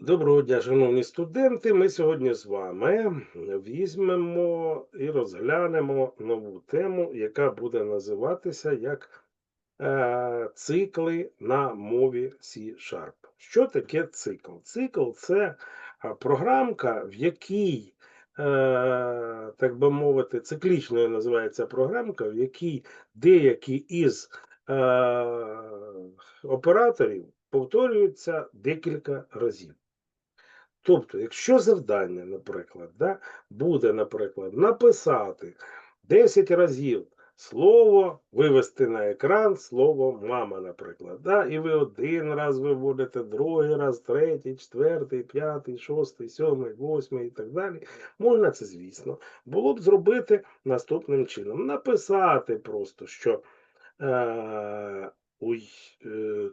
Доброго дня, шановні студенти. Ми сьогодні з вами візьмемо і розглянемо нову тему, яка буде називатися як е, цикли на мові C-Sharp. Що таке цикл? Цикл це програмка, в якій, е, так би мовити, циклічною називається програмка, в якій деякі із е, операторів повторюються декілька разів. Тобто, якщо завдання, наприклад, да, буде, наприклад, написати 10 разів слово, вивести на екран слово мама, наприклад. Да, і ви один раз виводите, другий раз, третій, четвертий, п'ятий, шостий, сьомий, восьмий і так далі. Можна це, звісно, було б зробити наступним чином. Написати просто, що е, е,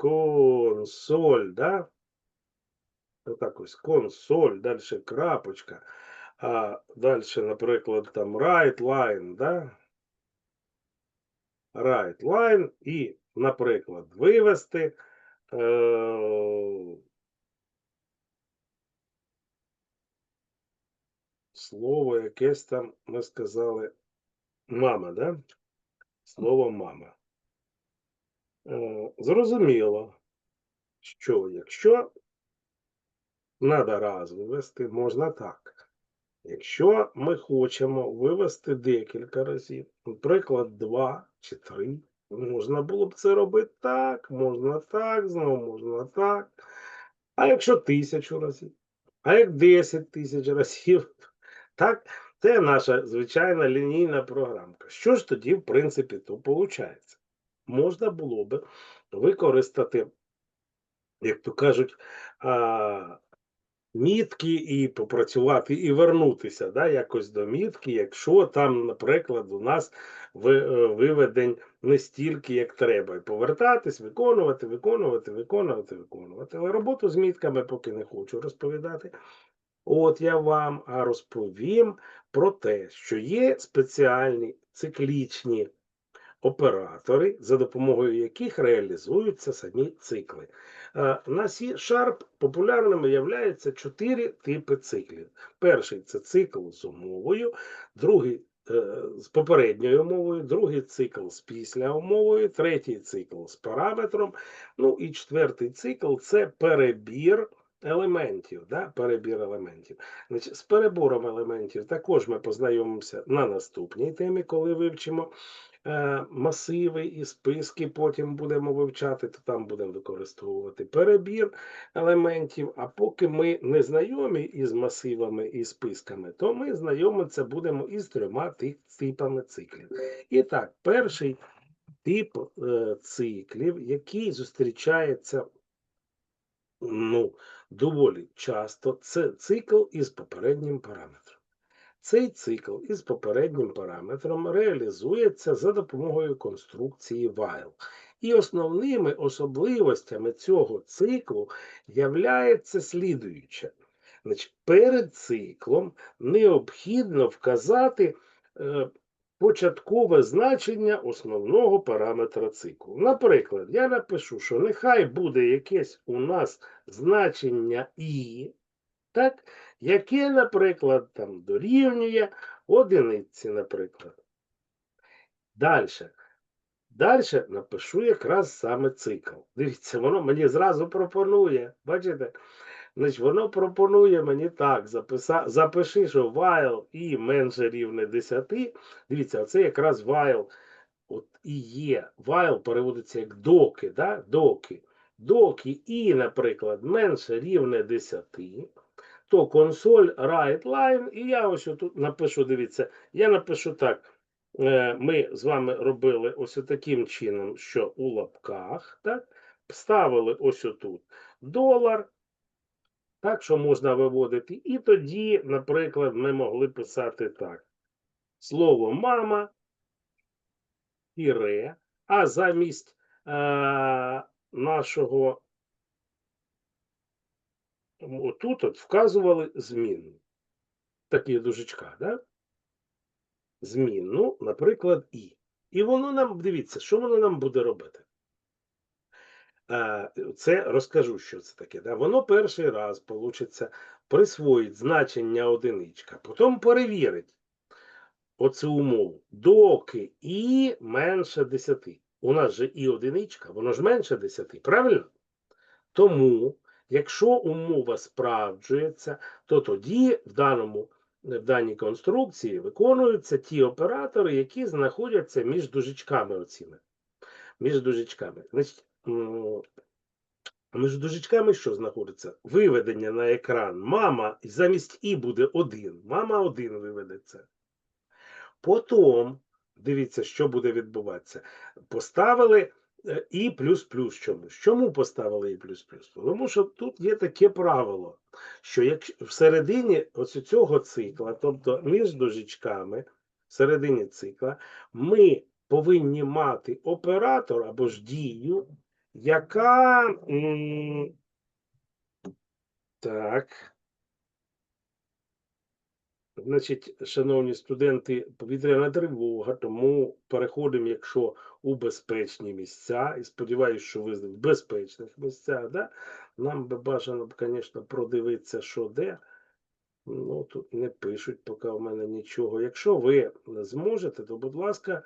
консоль, да? Отак ось консоль, далі крапочка, а далі, наприклад, там right line, да? Right line і, наприклад, вивести е- слово якесь там, ми сказали, мама, да? Слово мама. Е, Зрозуміло, що якщо треба раз вивести, можна так. Якщо ми хочемо вивести декілька разів, наприклад, два чи три, можна було б це робити так, можна так, знову можна так. А якщо тисячу разів, а як 10 тисяч разів, так, це наша звичайна лінійна програмка. Що ж тоді, в принципі, то виходить? Можна було би використати, як то кажуть, мітки і попрацювати, і вернутися да, якось до мітки, якщо там, наприклад, у нас е, виведень не стільки, як треба. І повертатись, виконувати, виконувати, виконувати, виконувати. Але роботу з мітками поки не хочу розповідати. От я вам розповім про те, що є спеціальні циклічні оператори, за допомогою яких реалізуються самі цикли. На C-Sharp популярними являються чотири типи циклів. Перший це цикл з умовою, другий е, з попередньою умовою, другий цикл з після умовою, третій цикл з параметром. Ну і четвертий цикл це перебір. Елементів, да, перебір елементів. Значить, з перебором елементів також ми познайомимося на наступній темі, коли вивчимо масиви і списки, потім будемо вивчати, то там будемо використовувати перебір елементів. А поки ми не знайомі із масивами і списками, то ми знайомитися будемо із трьома типами циклів. І так, перший тип е, циклів, який зустрічається ну, доволі часто, це цикл із попереднім параметром. Цей цикл із попереднім параметром реалізується за допомогою конструкції while. І основними особливостями цього циклу являється слідуюче. Значить, перед циклом необхідно вказати е, початкове значення основного параметра циклу. Наприклад, я напишу, що нехай буде якесь у нас значення і, так, яке, наприклад, там дорівнює одиниці, наприклад. Далі. Далі напишу якраз саме цикл. Дивіться, воно мені зразу пропонує. Бачите? Значить, воно пропонує мені так: записа... запиши, що while і менше рівне 10. Дивіться, оце якраз while от і є. While переводиться як доки, да? доки. Доки і, наприклад, менше рівне 10, то консоль write line, і я ось тут напишу, дивіться, я напишу так. Е, Ми з вами робили ось таким чином, що у лапках, так, ставили ось отут долар, так, що можна виводити. І тоді, наприклад, ми могли писати так: слово мама, тире, а замість е, нашого отут от вказували змінну. Такі дужечка, да? Змінну, наприклад, і. І воно нам, дивіться, що воно нам буде робити. це розкажу, що це таке. Да? Воно перший раз, получиться, присвоїть значення одиничка, потім перевірить оцю умову, доки і менше 10. У нас же і одиничка, воно ж менше 10, правильно? Тому, якщо умова справджується, то тоді в, даному, в даній конструкції виконуються ті оператори, які знаходяться між дужечками оціми. Між дужечками. Значить, між дужечками що знаходиться? Виведення на екран. Мама замість і буде один. Мама один виведеться. Потім, дивіться, що буде відбуватися. Поставили і плюс плюс чомусь. Чому поставили і плюс плюс? Тому що тут є таке правило, що якщо всередині ось цього цикла, тобто між дужечками, всередині цикла, ми повинні мати оператор або ж дію, яка. Так. Значить, шановні студенти, повітряна тривога, тому переходимо, якщо у безпечні місця, і сподіваюся, що ви в безпечних місцях, да? нам би бажано, б, звісно, продивитися, що де. Ну, тут не пишуть поки в мене нічого. Якщо ви зможете, то, будь ласка,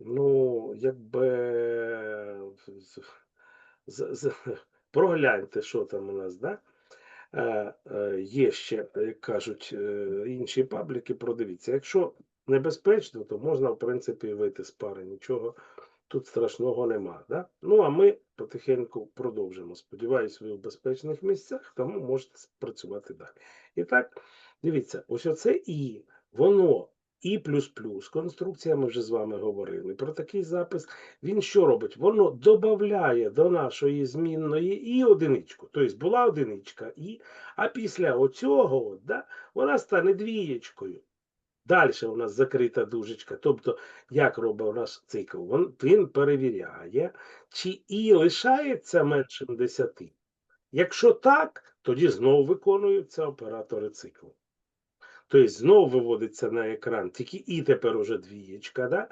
ну, якби прогляньте, що там у нас, да? Е, е, Є ще, як кажуть, е, інші пабліки, продивіться. Якщо небезпечно, то можна, в принципі, вийти з пари. Нічого тут страшного нема. Да? Ну, а ми потихеньку продовжимо. Сподіваюсь, ви в безпечних місцях, тому можете працювати далі. І так, дивіться, ось оце І, воно і плюс плюс. Конструкція, ми вже з вами говорили. Про такий запис. Він що робить? Воно додає до нашої змінної і одиничку. Тобто була одиничка і, а після оцього да, вона стане двієчкою. Далі у нас закрита дужечка. Тобто, як робить у нас цикл? Він, він перевіряє, чи і лишається меншим 10. Якщо так, тоді знову виконуються оператори циклу. Тобто знову виводиться на екран, тільки і тепер уже двієчка, да?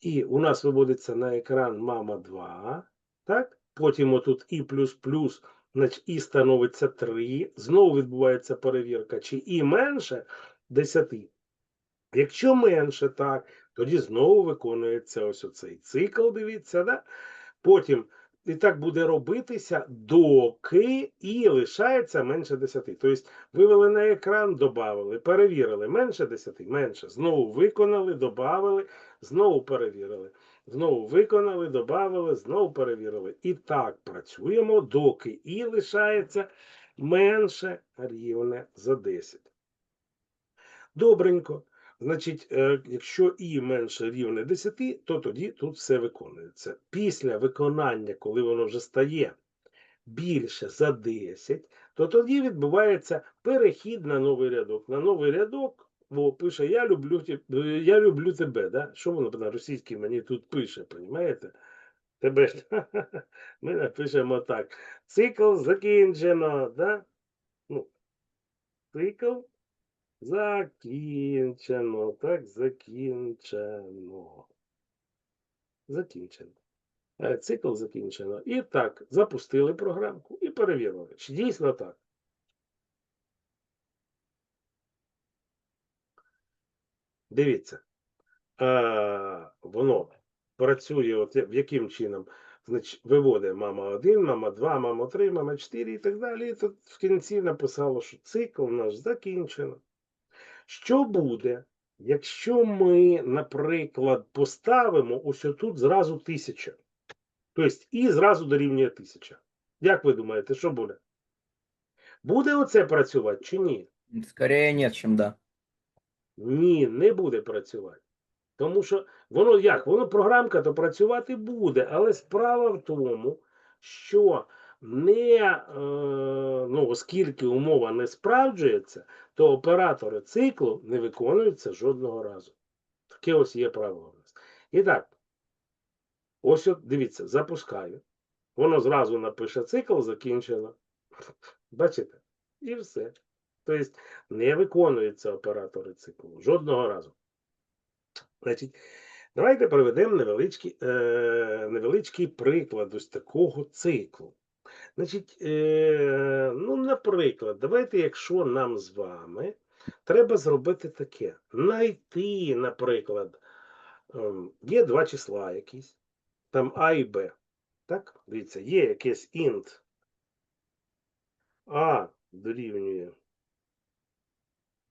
І у нас виводиться на екран мама 2, так? Потім отут і плюс плюс, значить і становиться 3. Знову відбувається перевірка, чи і менше 10. Якщо менше, так, тоді знову виконується ось оцей цикл, дивіться, да? Потім і так буде робитися, доки і лишається менше 10. Тобто вивели на екран, додали, перевірили, менше 10, менше. Знову виконали, додали, знову перевірили. Знову виконали, додали, знову перевірили. І так працюємо, доки і лишається менше рівне за 10. Добренько. Значить, е, якщо і менше рівне 10, то тоді тут все виконується. Після виконання, коли воно вже стає більше за 10, то тоді відбувається перехід на новий рядок. На новий рядок бо пише Я люблю е, я люблю тебе. Да? Що воно на російській мені тут пише, розумієте? Тебе ж ми напишемо так. Цикл закінчено. Да? Ну, цикл Закінчено, так, закінчено. Закінчено. Е, Цикл закінчено. І так, запустили програмку і перевірили, чи дійсно так. Дивіться, е, воно працює от яким чином? Значить, виводить мама 1, мама 2, мама 3, мама 4 і так далі. І тут в кінці написало, що цикл наш закінчено. Що буде, якщо ми, наприклад, поставимо ось отут зразу тисяча? Тобто і зразу дорівнює тисяча. Як ви думаєте, що буде? Буде оце працювати чи ні? Скорее нет, чем да. Ні, не буде працювати. Тому що воно як? Воно програмка то працювати буде, але справа в тому, що не, е, ну, оскільки умова не справджується, то оператори циклу не виконуються жодного разу. Таке ось є правило у нас. І так, ось от дивіться, запускаю. Воно зразу напише цикл закінчено. Бачите? І все. Тобто не виконуються оператори циклу жодного разу. Значить, Давайте проведемо невеличкий, е, невеличкий приклад ось такого циклу. Значить, е, ну, наприклад, давайте, якщо нам з вами треба зробити таке: знайти, наприклад, ем, є два числа якісь, там А і Б. Так? Дивіться, є якесь int А дорівнює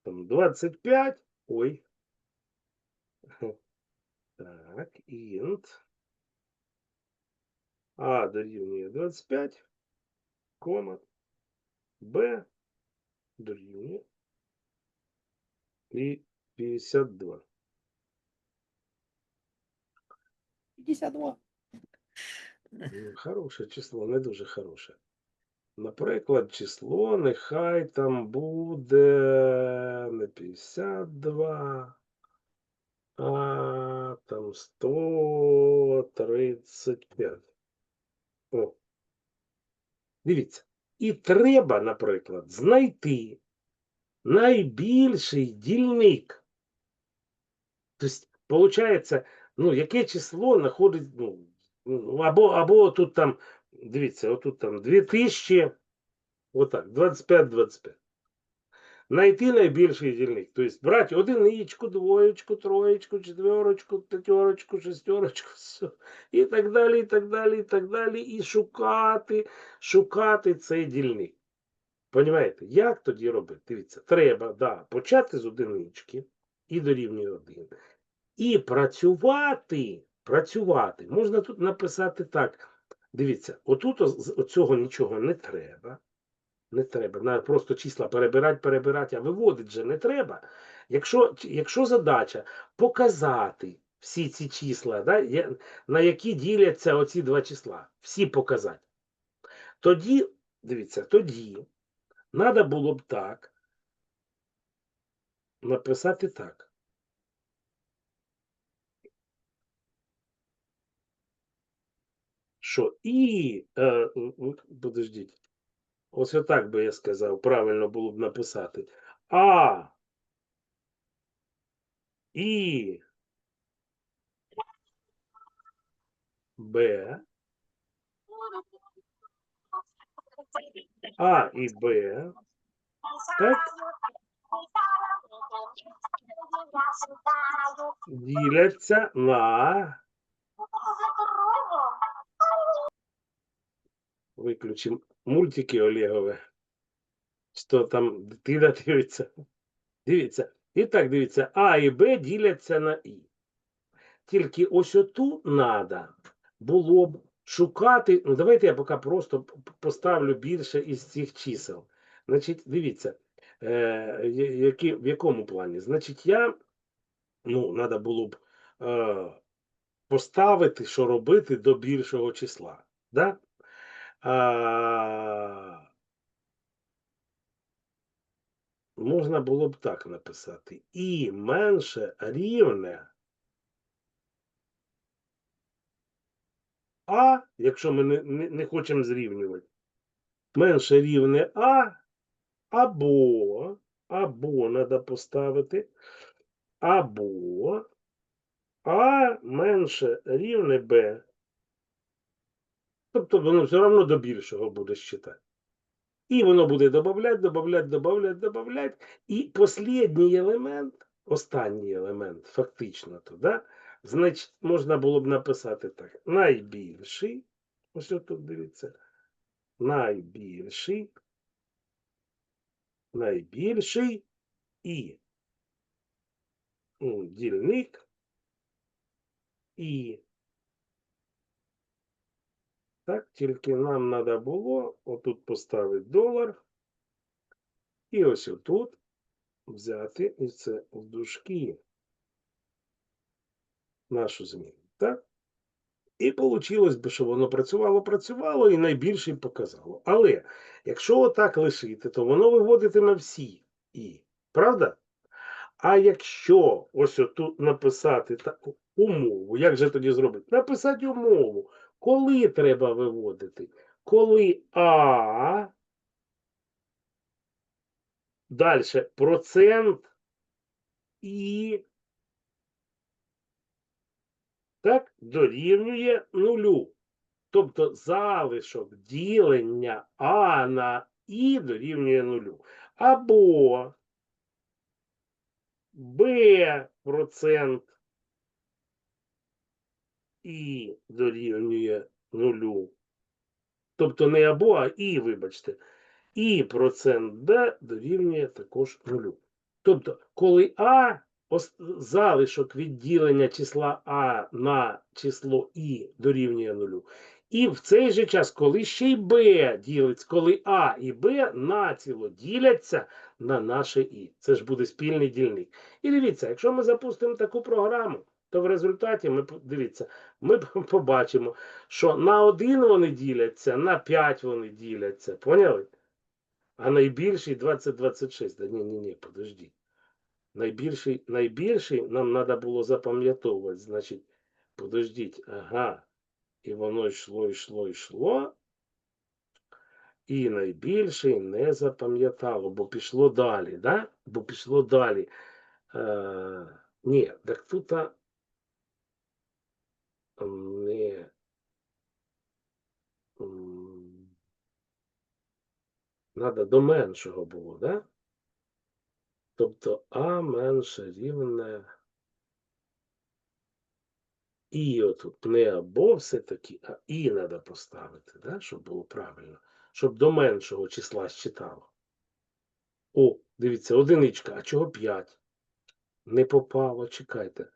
там 25. Ой. Так, int А дорівнює 25, кома, Б дорівнює і 52. 52. Ну, Хороше число, не дуже хороше. Наприклад, число нехай там буде не 52, а там 135. О. Дивіться. І треба, наприклад, знайти найбільший дільник. Тобто, виходить, ну, яке число знаходить, ну, або, або тут там, дивіться, отут там 2000, отак, 25-25. Найти найбільший дільник. Тобто брати одиничку, двоєчку, троєчку, четверочку, п'ятерочку, шестерочку, і так далі, і так далі, і так далі. І шукати, шукати цей дільник. Понімаєте, як тоді робити? Дивіться, треба да, почати з одинички і дорівнює один. І працювати, працювати. Можна тут написати так. Дивіться, отут оцього нічого не треба. Не треба. Надо просто числа перебирати, перебирати, а виводити же не треба. Якщо, якщо задача показати всі ці числа, да, на які діляться оці два числа, всі показати, тоді, дивіться, тоді треба було б так написати так. Що і, е, подождіть, ось отак би я сказав, правильно було б написати. А, і, Б, А і Б, так, діляться на, виключимо мультики Олегове. Що там дитина дивиться. Дивіться. І так, дивіться, А і Б діляться на І. Тільки ось оту надо було б шукати. Ну, давайте я поки просто поставлю більше із цих чисел. Значить, дивіться, е, які, в якому плані? Значить, я, ну, треба було б е, поставити, що робити до більшого числа. Да? Можна було б так написати. І менше рівне А, якщо ми не, не, не хочемо зрівнювати, менше рівне А, або, або треба поставити, або А менше рівне Б. Тобто воно все одно до більшого буде считати. І воно буде додавати, додавати, додавати, додавати. І останній елемент, останній елемент, фактично, то, да, значить, можна було б написати так. Найбільший, ось тут дивіться, найбільший, найбільший і дільник і. Так, тільки нам треба було отут поставити долар. І ось отут взяти і це в дужки нашу зміну. Так? І вийшло б, що воно працювало, працювало і найбільше показало. Але якщо отак лишити, то воно виводитиме всі і. Правда? А якщо ось отут написати умову, як же тоді зробити? Написати умову. Коли треба виводити? Коли А. Далі процент і так, дорівнює нулю. Тобто залишок ділення А на І дорівнює нулю. Або Б процент І дорівнює нулю. Тобто не або, а і, вибачте. І процент Б дорівнює також нулю. Тобто, коли А залишок відділення числа А на число І дорівнює нулю. І в цей же час, коли ще й Б ділиться, коли А і Б націло діляться на наше І. Це ж буде спільний дільник. І дивіться, якщо ми запустимо таку програму, то в результаті ми дивіться, ми побачимо, що на один вони діляться, на 5 вони діляться. Поняли? А найбільший 20-26. Да ні, ні, ні, подожди. Найбільший, найбільший нам треба було запам'ятовувати. Значить, подождіть, ага. І воно йшло, йшло, йшло. І найбільший не запам'ятало, бо пішло далі, да? Бо пішло далі. Е, ні, так тут не. Надо до меншого було, да? Тобто А менше рівне. І отут не або все-таки, а і треба поставити, да? щоб було правильно. Щоб до меншого числа считало. О, дивіться, одиничка. А чого 5? Не попало, чекайте.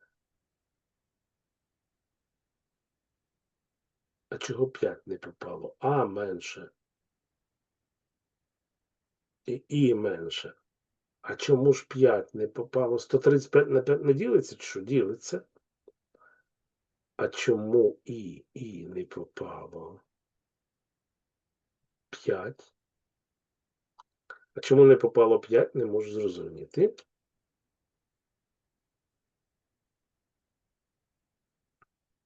А чого 5 не попало? А менше. І І менше. А чому ж 5 не попало? 135 на 5 не ділиться чи що? Ділиться. А чому І, І не попало? 5. А чому не попало 5, не можу зрозуміти.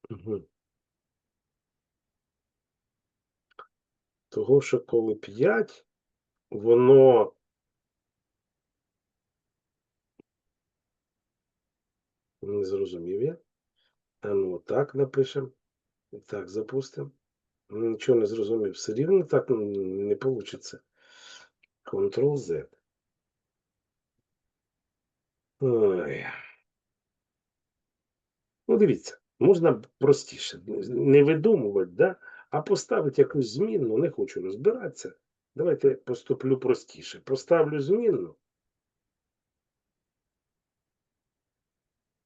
Угу. Того, що коли 5, воно не зрозумів я. А ну так напишемо. Так запустимо. Нічого не зрозумів. Все рівно так не вийде. Ctrl-Z. Ну, дивіться, можна простіше, не видумувати, да? А поставити якусь змінну, не хочу розбиратися. Давайте поступлю простіше. Поставлю змінну.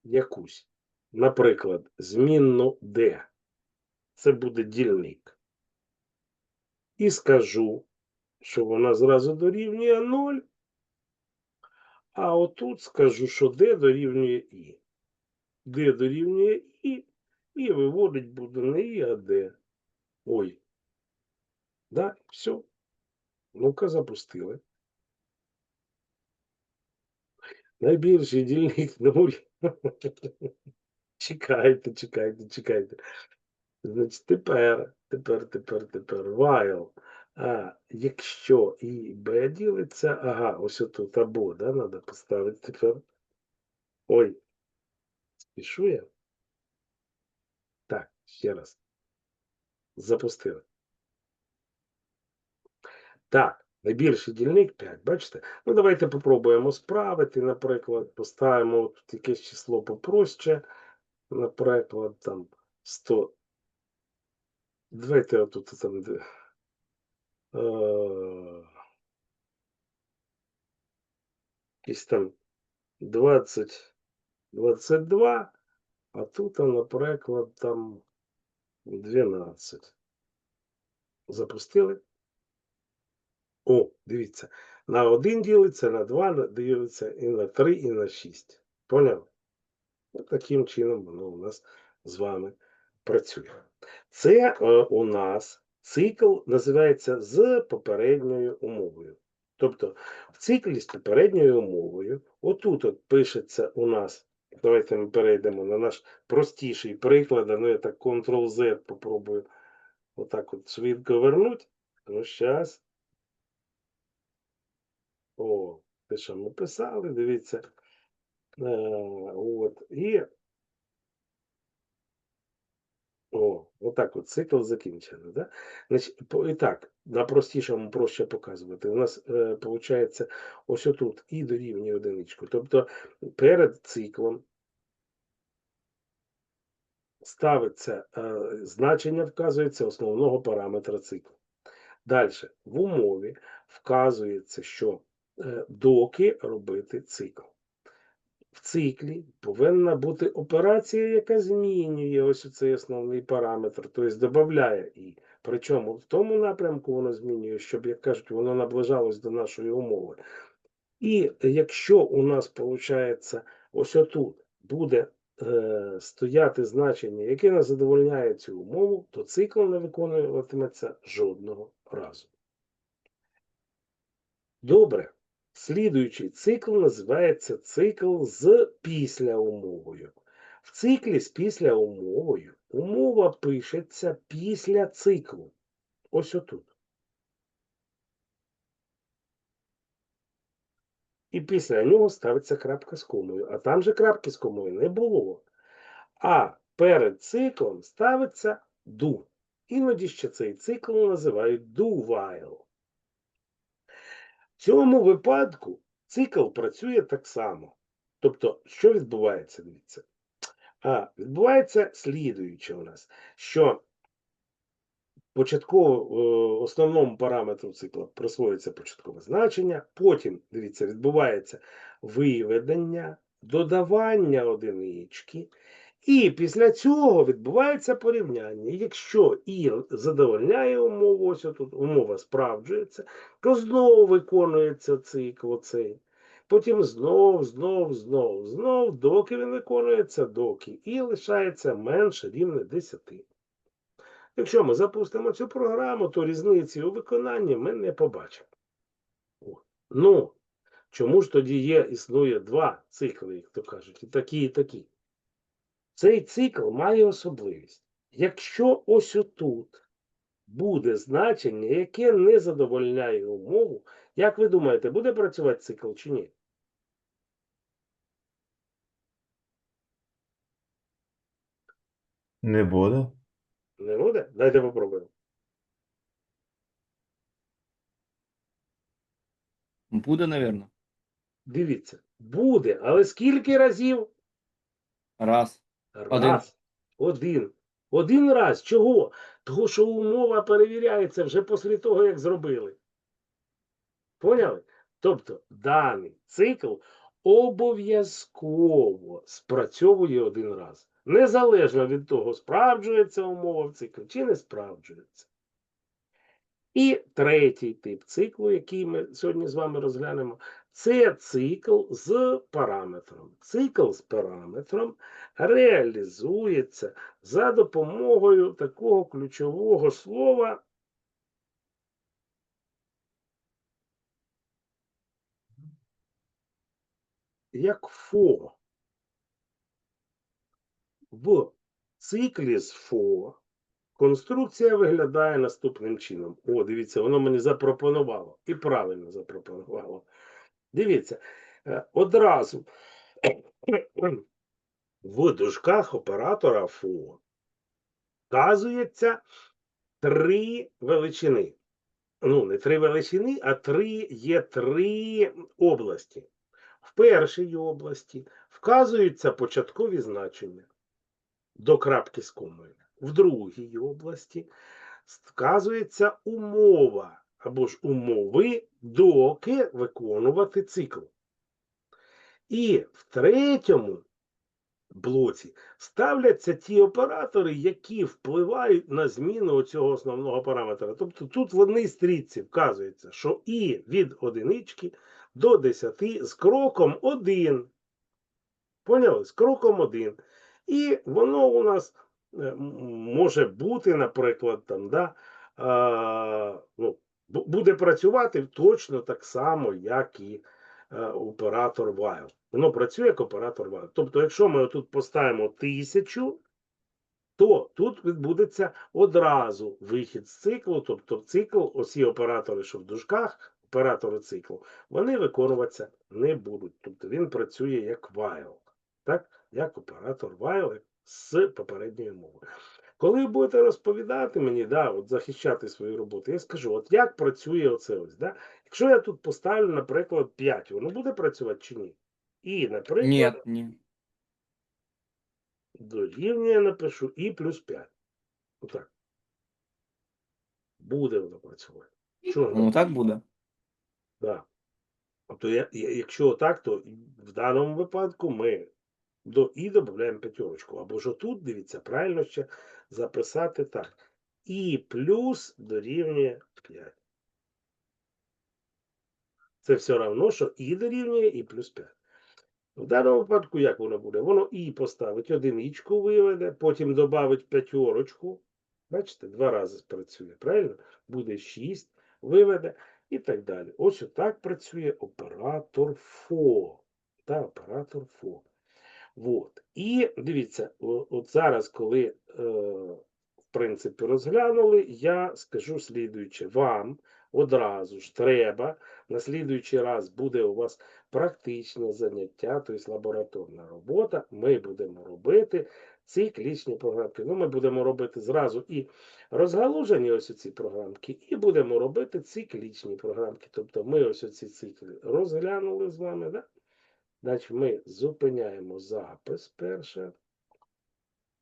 Якусь. Наприклад, змінну D. Це буде дільник. І скажу, що вона зразу дорівнює 0. А отут скажу, що D дорівнює І. D дорівнює І. І виводить буде не І, а D. Ой. Да, все. Ну-ка запустили. Найбільший дільник 0. чекайте, чекайте, чекайте. Значить, тепер, тепер, тепер, тепер. While. А, якщо і Б ділиться, ага, ось тут або, да, треба поставити тепер. Ой. Спішу я. Так, ще раз. Запустили. Так, найбільший дільник 5, бачите? Ну, давайте попробуємо справити, наприклад, поставимо тут якесь число попроще, наприклад, там 100. Давайте отут там. де, е, Якісь там 20, 22, а тут, наприклад, там 12. Запустили? О, дивіться, на 1 ділиться, на 2 на- ділиться, і на 3, і на 6. Поняли? От таким чином воно у нас з вами працює. Це е, у нас цикл називається з попередньою умовою. Тобто в циклі з попередньою умовою, отут от пишеться у нас, давайте ми перейдемо на наш простіший приклад, ну я так Ctrl-Z попробую отак от швидко вернути. Ну, зараз. О, те, що ми писали, дивіться. Е, от, і О, отак от цикл закінчений. Да? Значить, і так, на простішому проще показувати. У нас е, виходить ось отут і дорівнює одиничку. Тобто перед циклом ставиться е, значення, вказується основного параметра циклу. Далі, в умові вказується, що е, доки робити цикл. В циклі повинна бути операція, яка змінює ось цей основний параметр, тобто додає і. Причому в тому напрямку воно змінює, щоб, як кажуть, воно наближалось до нашої умови. І якщо у нас виходить, ось отут буде е, стояти значення, яке не задовольняє цю умову, то цикл не виконуватиметься жодного разу. Добре. Слідуючий цикл називається цикл з післяумовою. В циклі з післяумовою умова пишеться після циклу. Ось отут. І після нього ставиться крапка з комою. А там же крапки з комою не було. А перед циклом ставиться do. Іноді ще цей цикл називають while. В цьому випадку цикл працює так само. Тобто, що відбувається? Дивіться. А, відбувається слідуюче у нас, що початково е, основному параметру цикла присвоюється початкове значення, потім, дивіться, відбувається виведення, додавання одинички, і після цього відбувається порівняння. Якщо і задовольняє умову, ось тут умова справджується, то знову виконується цикл оцей. Потім знов, знов, знов, знов, доки він виконується, доки, і лишається менше рівне 10. Якщо ми запустимо цю програму, то різниці у виконанні ми не побачимо. Ну, чому ж тоді є, існує два цикли, як то кажуть, і такі, і такі. Цей цикл має особливість. Якщо ось отут буде значення, яке не задовольняє умову, як ви думаєте, буде працювати цикл чи ні? Не буде. Не буде? Дайте попробуємо. Буде, напевно. Дивіться, буде, але скільки разів? Раз. Раз. Один. Один раз. Чого? Того, що умова перевіряється вже після того, як зробили. Поняли? Тобто даний цикл обов'язково спрацьовує один раз. Незалежно від того, справджується умова в циклі чи не справджується. І третій тип циклу, який ми сьогодні з вами розглянемо, це цикл з параметром. Цикл з параметром реалізується за допомогою такого ключового слова. Як фо. В циклі з фо конструкція виглядає наступним чином. О, дивіться, воно мені запропонувало. І правильно запропонувало. Дивіться, е, одразу в дужках оператора ФО вказується три величини. Ну, не три величини, а три є три області. В першій області вказуються початкові значення до крапки з комою. В другій області вказується умова або ж умови, доки виконувати цикл. І в третьому блоці ставляться ті оператори, які впливають на зміну цього основного параметра. Тобто тут в одній стрічці вказується, що і від одинички до 10 з кроком 1. Поняли? З кроком 1. І воно у нас е, може бути, наприклад, там, да, а, ну, буде працювати точно так само, як і е, оператор while. Воно працює як оператор while. Тобто, якщо ми тут поставимо тисячу, то тут відбудеться одразу вихід з циклу, тобто цикл, осі оператори, що в дужках, оператори циклу, вони виконуватися не будуть. Тобто він працює як while, так? як оператор while з попередньою мовою. Коли ви будете розповідати мені, да, от захищати свою роботу, я скажу, от як працює оце ось. Да? Якщо я тут поставлю, наприклад, 5, воно буде працювати чи ні? І, наприклад, Ні, ні. дорівнює напишу і плюс 5. Отак. Буде воно працювати. Чого? Ну так буде. Да. Тобто, я, я- якщо так, то в даному випадку ми до і додаємо п'ятерочку. Або ж тут, дивіться, правильно ще записати так. І плюс дорівнює 5. Це все одно, що і дорівнює, і плюс 5. В даному випадку, як воно буде? Воно і поставить одиничку виведе, потім додавить п'ятерочку. Бачите, два рази спрацює, правильно? Буде 6, виведе і так далі. Ось отак працює оператор ФО. Та, оператор ФО. Вот. І дивіться, от зараз, коли, е, в принципі, розглянули, я скажу слідуюче. Вам одразу ж треба, на слідуючий раз буде у вас практичне заняття, тобто лабораторна робота. Ми будемо робити циклічні програмки. Ну, ми будемо робити зразу і розгалужені ось ці програмки, і будемо робити циклічні програмки. Тобто ми ось оці цикли розглянули з вами, да? Значить, ми зупиняємо запис перше.